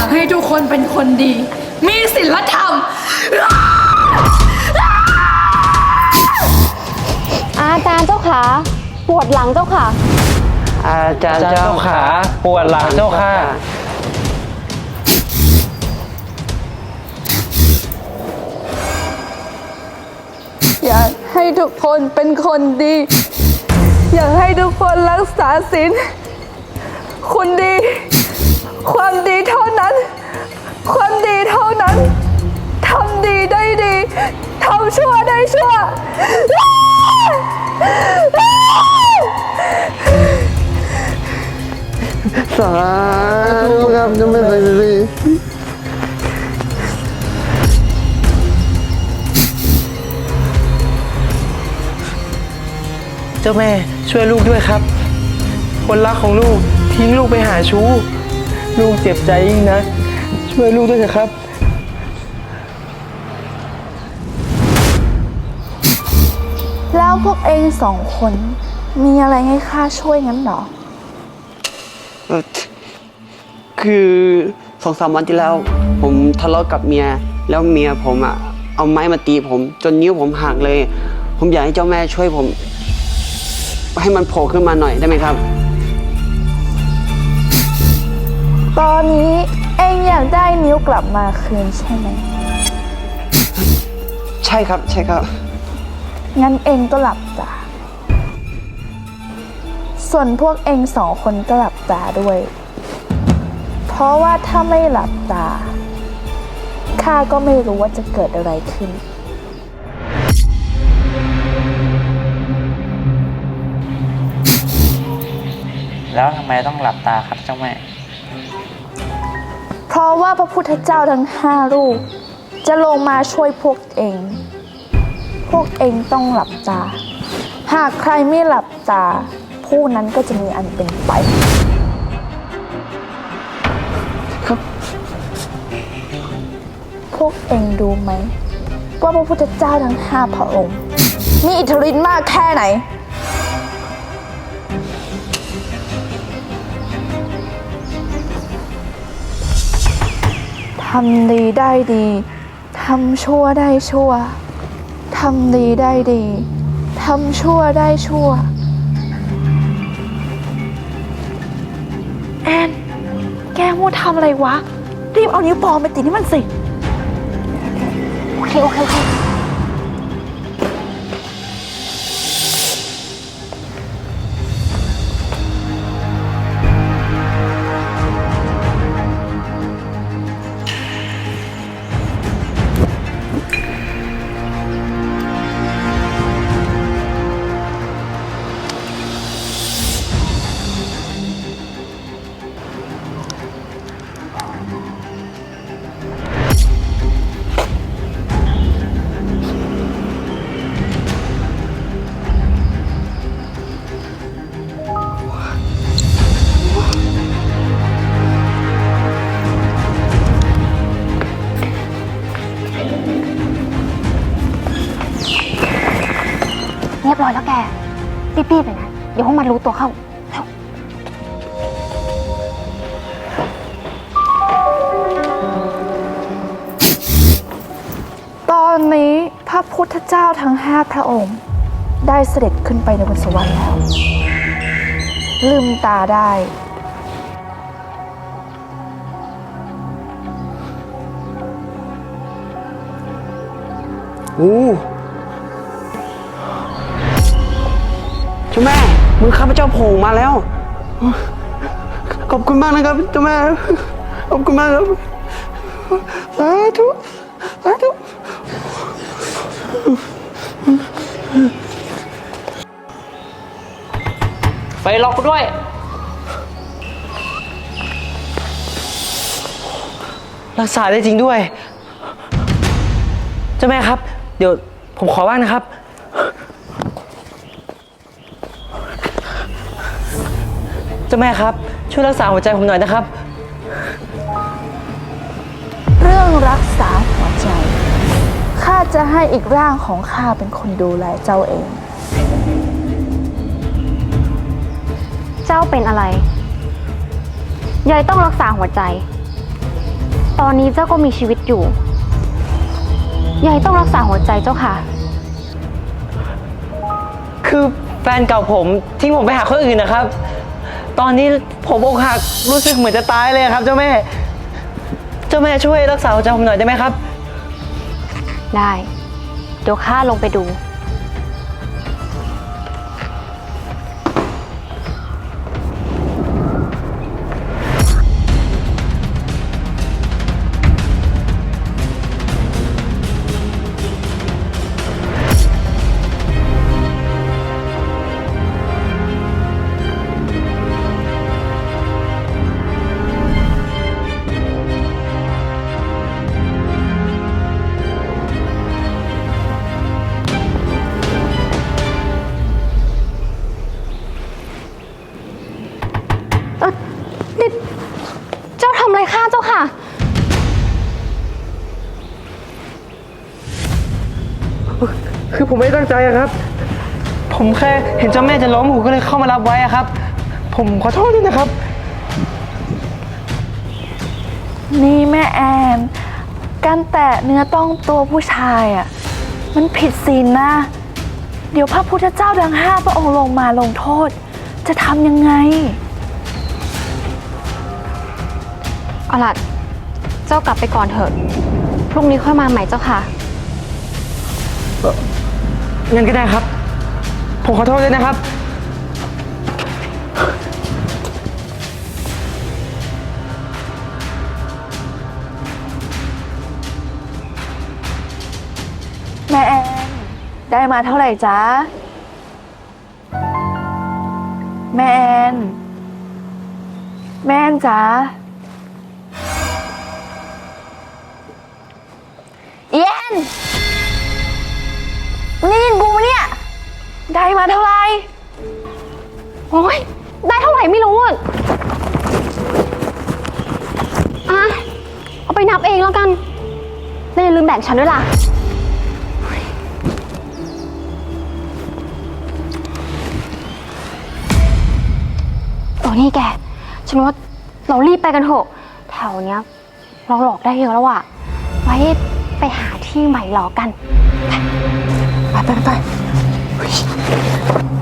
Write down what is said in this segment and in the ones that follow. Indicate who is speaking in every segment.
Speaker 1: ากให้ทุกคนเป็นคนดี มีศีลธรรม
Speaker 2: อาจารย์เจ้าขาปวดหลังเจ้าค่ะ
Speaker 3: อาจารย์เจ้าขาปวดหลังเจ้าค่ะ
Speaker 1: อยากให้ทุกคนเป็นคนดี อยากให้ทุกคนรักษาศีลคุณดี ความดีเท่านั้น ความดีเท่านั้น ทำดีได้ดี ทำชั่วได้ชั่ว
Speaker 3: สาธุครับจะไม่ไปสิเจ้าแม่ช่วยลูกด้วยครับ คนรักของลูกทิ้งลูกไปหาชู้ ลูกเจ็บใจยิ่งนะ ช่วยลูกด้วยเถอะครับ
Speaker 1: แล้วพวกเองสองคนมีอะไรให้ข้าช่วยงั้นเหรอ
Speaker 4: เอ่อคือสองสามวันที่แล้ว ผมทะเลาะกับเมีย แล้วเมียผมอะ เอาไม้มาตีผม จนนิ้วผมหักเลย ผมอยากให้เจ้าแม่ช่วยผม ให้มันโผล่ขึ้นมาหน่อยได้ไหมครับ
Speaker 1: ตอนนี้เองอยากได้นิ้วกลับมาคืนใช่ไหม
Speaker 4: ใช่ครับ ใช่ครับ
Speaker 1: งั้นเองก็หลับตา ส่วนพวกเองสองคนก็หลับตาด้วย เพราะว่าถ้าไม่หลับตา ข้าก็ไม่รู้ว่าจะเกิดอะไรขึ้น
Speaker 5: แล้วทำไมต้องหลับตาครับเจ้าแม่
Speaker 1: เพราะว่าพระพุทธเจ้าทั้งห้ารูป จะลงมาช่วยพวกเอง พวกเองต้องหลับตา หากใครไม่หลับตา ผู้นั้นก็จะมีอันเป็นไปพวกเองดูไหม ว่าพระพุทธเจ้าทั้งห้าพระองค์ มีอิทธิฤทธิ์มากแค่ไหน ทำดีได้ดีทำชั่วได้ชั่วทำดีได้ดีทำชั่วได้ชั่ว แอน แกมูทำอะไรวะ รีบเอานิ้วปลอมไปติดให้มันสิ
Speaker 2: โอเค โอเคโอเค รีบๆเลยนะ เดี๋ยวพวกมันรู้ตัวเข้า
Speaker 1: ตอนนี้พระพุทธเจ้าทั้งห้าพระองค์ ได้เสด็จขึ้นไปในบนสวรรค์แล้ว ลืมตาได้
Speaker 4: โอ้ เจ้าแม่ มือข้าพเจ้าโผล่มาแล้ว ขอบคุณมากนะครับเจ้าแม่ ขอบคุณมากครับสาธุสาธุ
Speaker 5: ไฟล็อกด้วย
Speaker 3: รักษาได้จริงด้วย เจ้าแม่ครับ เดี๋ยวผมขอบ้างนะครับ เจ้าแม่ครับ ช่วยรักษาหัวใจผมหน่อยนะครับ
Speaker 1: เรื่องรักษาหัวใจ ข้าจะให้อีกร่างของข้าเป็นคนดูแลเจ้าเอง
Speaker 2: เจ้าเป็นอะไร ยายต้องรักษาหัวใจ ตอนนี้เจ้าก็มีชีวิตอยู่ ยายต้องรักษาหัวใจเจ้าค่ะ
Speaker 3: คือแฟนเก่าผมทิ้งผมไปหาคนอื่นนะครับ ตอนนี้ผมอกหักรู้สึกเหมือนจะตายเลยครับ เจ้าแม่ เจ้าแม่ช่วยรักษาหัวใจผมหน่อยได้ไหมครับ
Speaker 2: ได้ เดี๋ยวข้าลงไปดู
Speaker 3: ผมไม่ได้ตั้งใจอะครับ ผมแค่เห็นเจ้าแม่จะล้มผมก็เลยเข้ามารับไว้อะครับ ผมขอโทษด้วยนะครับ
Speaker 1: นี่แม่แอน การแตะเนื้อต้องตัวผู้ชายอะ มันผิดศีลนะ เดี๋ยวพระพุทธเจ้าดังห้าพระองค์ลงมาลงโทษ จะทำยังไง
Speaker 2: เอาล่ะเจ้ากลับไปก่อนเถอะ พรุ่งนี้ค่อยมาใหม่เจ้าค่ะ
Speaker 3: งั้นก็ได้ครับ ผมขอโทษด้วยนะครับ
Speaker 1: แม่แอนได้มาเท่าไหร่จ๊ะ แม่แอนแม่แอนจ๊ะเอียน ได้มาเท่าไหร่
Speaker 2: โอ้ยได้เท่าไหร่ไม่รู้อะอะ เอาไปนับเองแล้วกันแล้วอย่าลืมแบ่งฉันด้วยล่ะ โอ้นี่แก ฉันว่าเรารีบไปกันเถอะ แถวเนี้ย เราหลอกได้เยอะแล้วอะไว้ไปหาที่ใหม่หลอกกัน
Speaker 3: ไปไปไป
Speaker 1: วัน นี้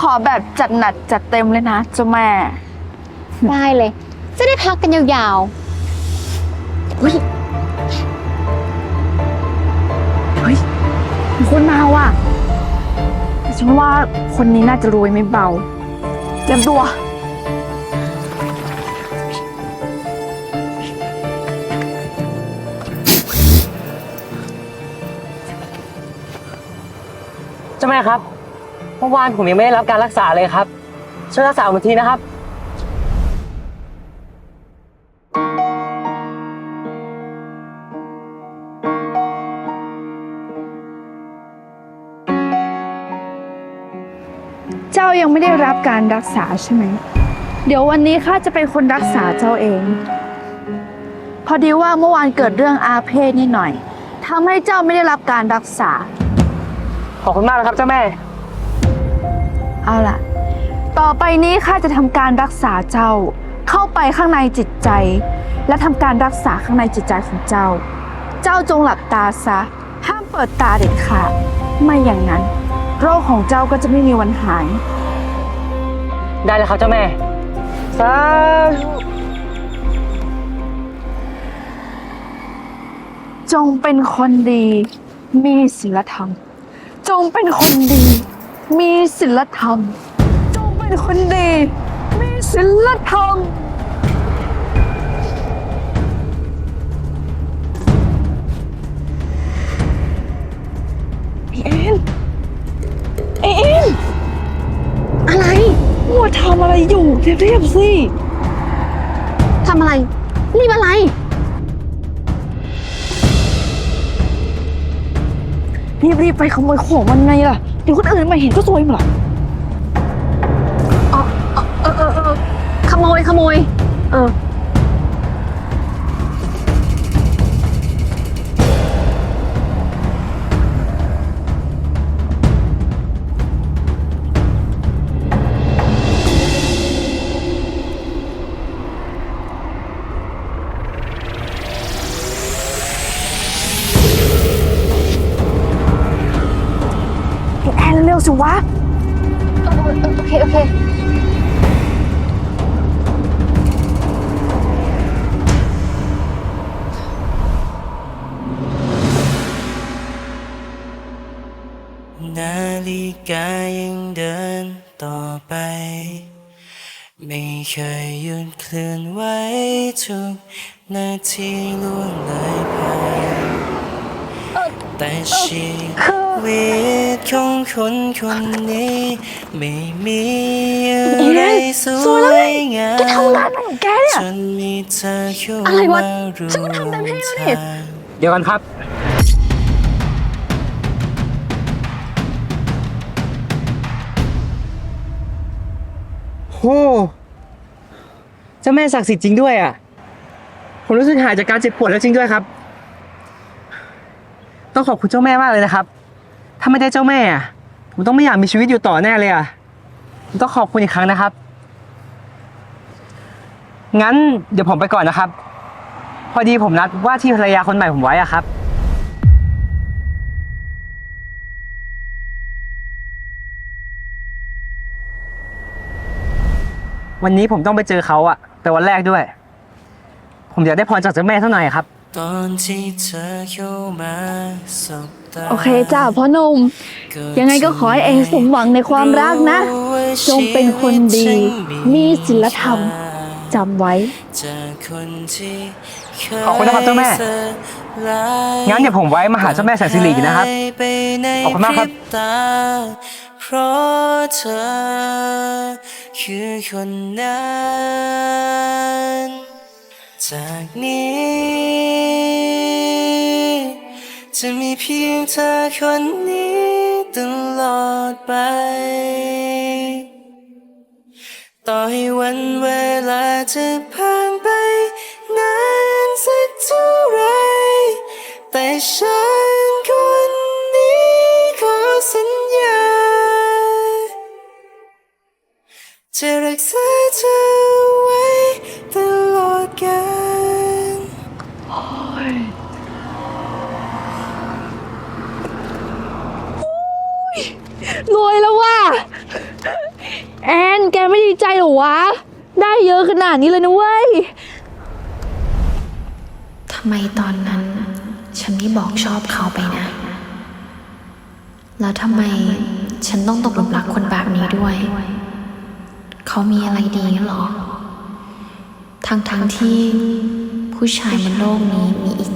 Speaker 1: ขอแบบจัดหนักจัดเต็มเลยนะเจ้าแม่
Speaker 2: ได้เลย จะได้พักกันยาว
Speaker 1: คุณมาว่ะแต่ฉันว่าคนนี้น่าจะรวยไม่เบาเตรียมตัว
Speaker 3: เจ้าแม่ครับ เมื่อวานผมยังไม่ได้รับการรักษาเลยครับ ช่วยรักษาผมทีนะครับ
Speaker 1: เจ้ายังไม่ได้รับการรักษาใช่ไหม เดี๋ยววันนี้ข้าจะเป็นคนรักษาเจ้าเอง พอดีว่าเมื่อวานเกิดเรื่องอาเพศนิดหน่อยทำให้เจ้าไม่ได้รับการรักษา
Speaker 3: ขอบคุณมากนะครับเจ้าแม่
Speaker 1: เอาล่ะ ต่อไปนี้ข้าจะทำการรักษาเจ้า เข้าไปข้างในจิตใจ และทำการรักษาข้างในจิตใจของเจ้า เจ้าจงหลับตาซะ ห้ามเปิดตาเด็ดขาดไม่อย่างนั้น โรคของเจ้าก็จะไม่มีวันหาย
Speaker 3: ได้แล้วครับเจ้าแม่สาธุ
Speaker 1: จงเป็นคนดี มีศีลธรรม จงเป็นคนดี มีศิลธรรม จงเป็นคนดี มีศิลธรรม ไอ้เอ็นไอ้เอ็นอ
Speaker 6: ะไร
Speaker 1: มัวทำอะไรอยู่เรียบๆสิ
Speaker 2: ทำอะไร รีบอะไร
Speaker 1: รีบๆไปขโมยของมันไงล่ะ เดี๋ยวคนอื่นมาเห็นก็ซวยหมดหรอ
Speaker 2: เออเออเออขโมยขโมย เออ
Speaker 1: วสิวะ
Speaker 2: เออเออโอเค โอเค
Speaker 7: นาฬิกายังเดินต่อไป ไม่เคยหยุดเคลื่อนไหวทุกนาทีล่วงเลยผ่านแต่ชี วิตของคนคนนี้ ไม่มีอะไรสวยงาม
Speaker 1: ทำงานอะไรของแกเนี่ย
Speaker 7: จนมีเธอเข้า
Speaker 2: อะไรวะ
Speaker 7: มาร่ว
Speaker 2: ฉันก็ทำเต็มที่แล้วนี่
Speaker 7: ทาง
Speaker 3: เดี๋ยวกันครับ โหเจ้าแม่ศักดิ์สิทธิ์จริงด้วยอะ ผมรู้สึกหายจากการเจ็บปวดแล้วจริงด้วยครับ ต้องขอบคุณเจ้าแม่มากเลยนะครับ ถ้าไม่ได้เจ้าแม่อะผมต้องไม่อยากมีชีวิตอยู่ต่อแน่เลยอะผมต้องขอบคุณอีกครั้งนะครับ งั้นเดี๋ยวผมไปก่อนนะครับ พอดีผมนัดว่าที่ภรรยาคนใหม่ผมไว้อะครับ วันนี้ผมต้องไปเจอเขาอะเป็นวันแรกด้วย ผมอยากได้พรจากเจ้าแม่เท่าหน่อยครับ
Speaker 7: ตอนที่เธอเข้ามาสบ
Speaker 1: โอเคจ้าพ่อหนุ่มยังไงก็ขอให้เองสมหวังในความรักนะ จงเป็นคนดี มีศีลธรรมจำไว้
Speaker 7: จากคนที่เคย
Speaker 3: ขอบคุณนะครับเจ้าแม่
Speaker 7: สลาย
Speaker 3: งั้นเดี๋ยวผมไว้มาหาเจ้าแม่แสนสิรินะครับ
Speaker 7: หายไปใน
Speaker 3: ขอบคุณมากครับ
Speaker 7: พตาเพราะเธอคือคนนั้นจากนี้ จะมีเพียงเธอคนนี้ตลอดไป ต่อให้วันเวลาจะผ่านไป นานสักเท่าไร แต่ฉันคนนี้ขอสัญญาจะรักษา
Speaker 1: รวยแล้วว่ะแอนแกไม่ดีใจหรอวะ ได้เยอะขนาดนี้เลยนะเว้ย
Speaker 8: ทำไมตอนนั้น ฉันไม่บอกชอบเขาไปนะ แล้วทำไมฉันต้องตกหลุมรักคนแบบนี้ด้วย เขามีอะไรดีงั้นหรอทั้งที่ผู้ชายบนโลกนี้มีอีก